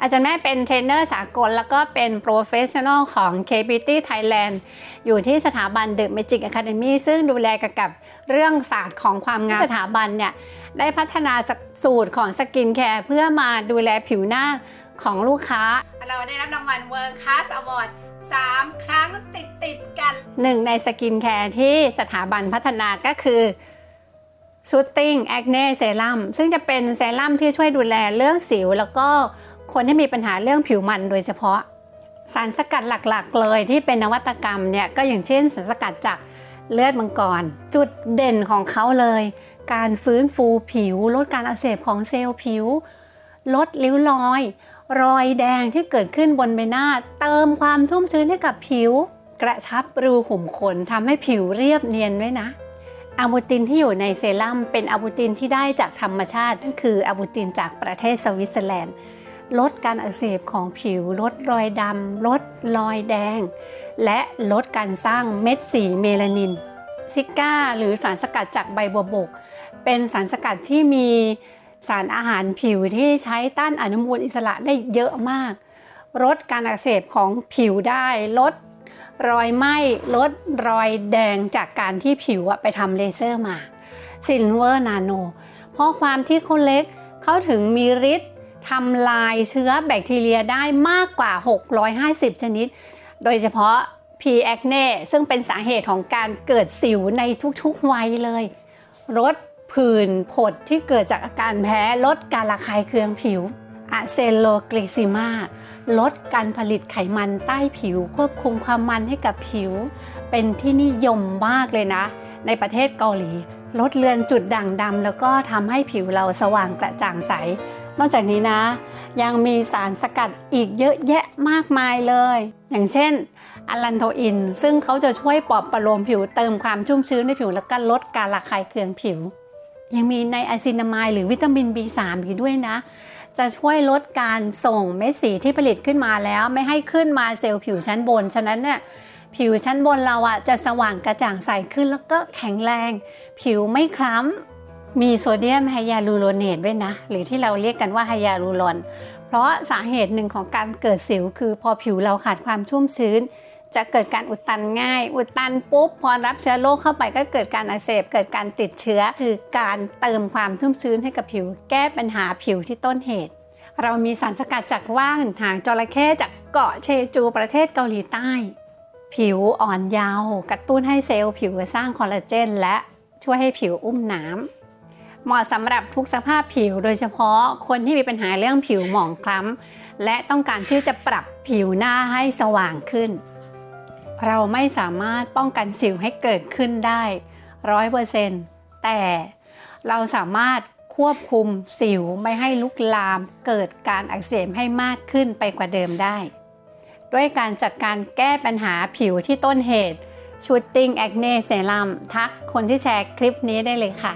อาจารย์แม่เป็นเทรนเนอร์สากล แล้วก็เป็นโปรเฟชชั่นอลของ KBT Thailand อยู่ที่สถาบัน The Magic Academy ซึ่งดูแลเกี่ยวกับเรื่องศาสตร์ของความงามสถาบันเนี่ย ได้พัฒนาสูตรของสกินแคร์เพื่อมาดูแลผิวหน้าของลูกค้า เราได้รับรางวัล World Class Award 3 ครั้งติดติดๆกัน หนึ่งในสกินแคร์ที่สถาบันพัฒนาก็คือชูตติ้งแอคเน่เซรั่มซึ่งจะเป็นเซรั่มที่ช่วยดูแลเรื่องสิวแล้วก็ คนที่มีปัญหาเรื่องผิวมันโดยเฉพาะ สารสกัดหลักๆ เลยที่เป็นนวัตกรรมเนี่ยก็อย่างเช่นสารสกัดจากเลือดมังกร จุดเด่นของเขาเลย การฟื้นฟูผิว ลดการอักเสบของเซลล์ผิว ลดริ้วรอย รอยแดงที่เกิดขึ้นบนใบหน้า เติมความชุ่มชื้นให้กับผิว กระชับรูขุมขนทำให้ผิวเรียบเนียนด้วยนะอะบูตินที่อยู่ในเซรั่มเป็นอะบูตินที่ได้จากธรรมชาตินั่นคืออะบูตินจากประเทศสวิตเซอร์แลนด์ ลดการอักเสบของผิว ลดรอยดำลดรอยแดง และลดการสร้างเม็ดสีเมลานิน ซิก้า หรือสารสกัดจากใบบัวบก เป็นสารสกัดที่มีสารอาหารผิวที่ใช้ต้านอนุมูลอิสระได้เยอะมาก ลดการอักเสบของผิวได้ ลดรอยไหม้ ลดรอยแดงจากการที่ผิวอะไปทำเลเซอร์มาซิลเวอร์นาโน เพราะความที่เขาเล็กเขาถึงมีฤทธิ์ ทำลายเชื้อแบคทีเรียได้มากกว่า 650 ชนิด โดยเฉพาะ P. acne ซึ่งเป็นสาเหตุของการเกิดสิวในทุกๆวัยเลยลดผื่นผดที่เกิดจากอาการแพ้ลดการระคายเคืองผิวอะเซโลกริซิมาลดการผลิตไขมันใต้ผิว ควบคุมความมันให้กับผิว เป็นที่นิยมมากเลยนะ ในประเทศเกาหลี ลดเลือนจุดด่างดำแล้วก็ทำให้ผิวเราสว่างกระจ่างใส นอกจากนี้นะ ยังมีสารสกัดอีกเยอะแยะมากมายเลย อย่างเช่นอะลันโทอิน ซึ่งเขาจะช่วยปลอบประโลมผิวเติมความชุ่มชื้นในผิวแล้วก็ลดการระคายเคืองผิว ยังมีในอะซินามายหรือวิตามิน B3 อีกด้วยนะ จะช่วยลดการส่งเม็ดสีที่ผลิตขึ้นมาแล้ว ไม่ให้ขึ้นมาเซลล์ผิวชั้นบน ฉะนั้นเนี่ย ผิวชั้นบนเราอะจะสว่างกระจ่างใสขึ้นแล้วก็แข็งแรง ผิวไม่คล้ำ มีโซเดียมไฮยาลูโรเนตด้วยนะ หรือที่เราเรียกกันว่าไฮยาลูรอน เพราะสาเหตุหนึ่งของการเกิดสิวคือพอผิวเราขาดความชุ่มชื้น จะเกิดการอุดตันง่าย อุดตันปุ๊บพอรับเชื้อโรคเข้าไปก็เกิดการอักเสบ เกิดการติดเชื้อ คือการเติมความชุ่มชื้นให้กับผิว แก้ปัญหาผิวที่ต้นเหตุเรามีสารสกัดจากว่านหางจระเข้จากเกาะเชจูประเทศเกาหลีใต้ ผิวอ่อนเยาว์กระตุ้นให้เซลล์ผิวสร้างคอลลาเจน และช่วยให้ผิวอุ้มน้ำเหมาะสำหรับทุกสภาพผิว โดยเฉพาะคนที่มีปัญหาเรื่องผิวหมองคล้ำและต้องการที่จะปรับผิวหน้าให้สว่างขึ้น เราไม่สามารถป้องกันสิวให้เกิดขึ้นได้ร้อยเปอร์เซ็นต์แต่เราสามารถควบคุมสิวไม่ให้ลุกลาม เกิดการอักเสบให้มากขึ้นไปกว่าเดิมได้ ด้วยการจัดการแก้ปัญหาผิวที่ต้นเหตุชูตติ้งแอคเน่เซรั่มทักคนที่แชร์คลิปนี้ได้เลยค่ะ